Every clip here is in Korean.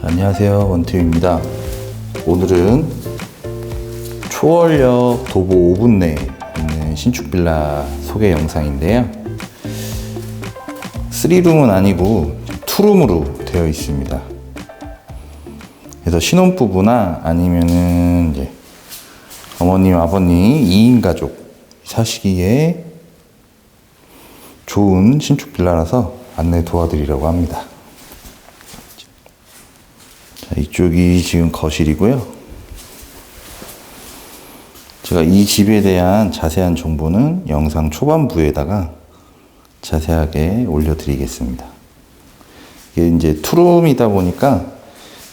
자, 안녕하세요. 원태입니다. 오늘은 초월역 도보 5분 내에 있는 신축 빌라 소개 영상인데요. 3룸은 아니고 2룸으로 되어 있습니다. 그래서 신혼부부나 아니면은 이제 어머님 아버님 2인 가족 사시기에 좋은 신축 빌라라서 안내 도와드리려고 합니다 자, 이쪽이 지금 거실이고요. 제가 이 집에 대한 자세한 정보는 영상 초반부에다가 자세하게 올려드리겠습니다. 이게 이제 투룸이다 보니까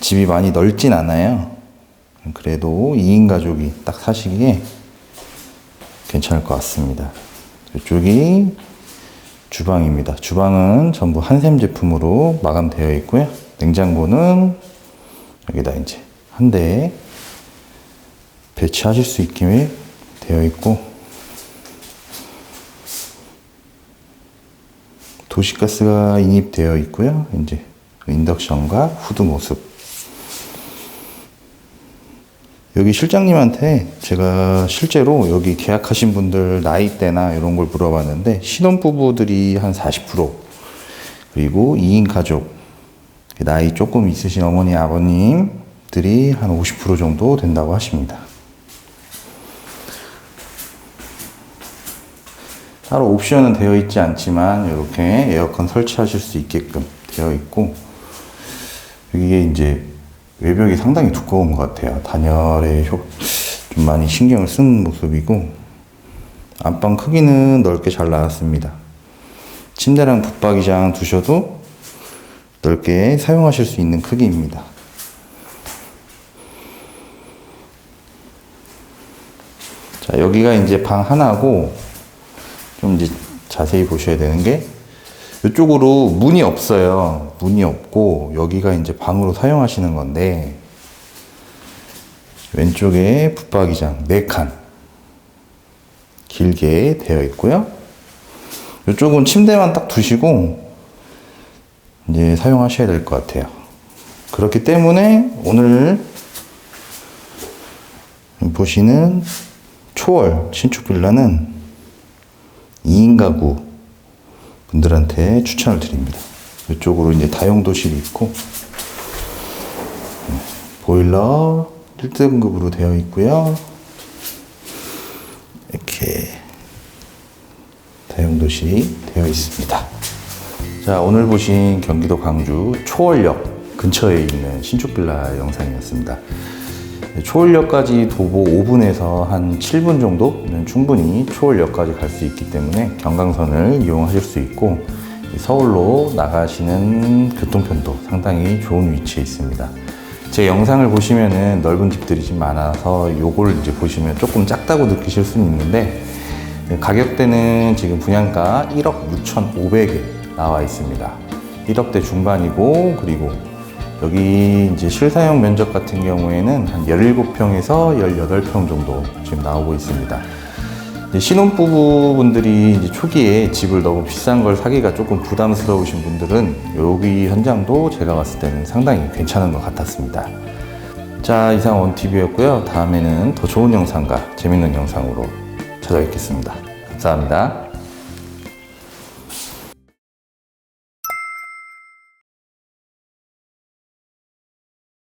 집이 많이 넓진 않아요. 그래도 2인 가족이 딱 사시기에 괜찮을 것 같습니다. 이쪽이 주방입니다. 주방은 전부 한샘 제품으로 마감되어 있고요. 냉장고는 여기다 이제 한대 배치하실 수 있게 되어 있고 도시가스가 인입되어 있고요. 이제 인덕션과 후드 모습. 여기 실장님한테 제가 실제로 여기 계약하신 분들 나이대나 이런 걸 물어봤는데 신혼부부들이 한 40% 그리고 2인 가족 나이 조금 있으신 어머니 아버님들이 한 50% 정도 된다고 하십니다. 따로 옵션은 되어 있지 않지만 이렇게 에어컨 설치하실 수 있게끔 되어 있고 이게 이제 외벽이 상당히 두꺼운 것 같아요. 단열에 효- 좀 많이 신경을 쓴 모습이고 안방 크기는 넓게 잘 나왔습니다. 침대랑 붙박이장 두셔도 넓게 사용하실 수 있는 크기입니다. 자, 여기가 이제 방 하나고 좀 이제 자세히 보셔야 되는 게 이쪽으로 문이 없어요. 문이 없고 여기가 이제 방으로 사용하시는 건데 왼쪽에 붙박이장 4칸 길게 되어 있고요. 이쪽은 침대만 딱 두시고 이제 사용하셔야 될 것 같아요. 그렇기 때문에 오늘 보시는 초월 신축 빌라는 2인 가구 분들한테 추천을 드립니다. 이쪽으로 이제 다용도실이 있고 네, 보일러 1등급으로 되어 있고요. 이렇게 다용도실이 되어 있습니다. 자, 오늘 보신 경기도 광주 초월역 근처에 있는 신축 빌라 영상이었습니다. 초월역까지 도보 5분에서 한 7분 정도면 충분히 초월역까지 갈 수 있기 때문에 경강선을 이용하실 수 있고 서울로 나가시는 교통편도 상당히 좋은 위치에 있습니다. 제 영상을 보시면은 넓은 집들이 좀 많아서 요걸 이제 보시면 조금 작다고 느끼실 수는 있는데 가격대는 지금 분양가 1억 6,500에 나와 있습니다. 1억대 중반이고 그리고 여기 이제 실사용 면적 같은 경우에는 한 17평에서 18평 정도 지금 나오고 있습니다. 신혼부부분들이 이제 초기에 집을 너무 비싼 걸 사기가 조금 부담스러우신 분들은 여기 현장도 제가 봤을 때는 상당히 괜찮은 것 같았습니다. 자, 이상 원TV였고요. 다음에는 더 좋은 영상과 재밌는 영상으로 찾아뵙겠습니다. 감사합니다.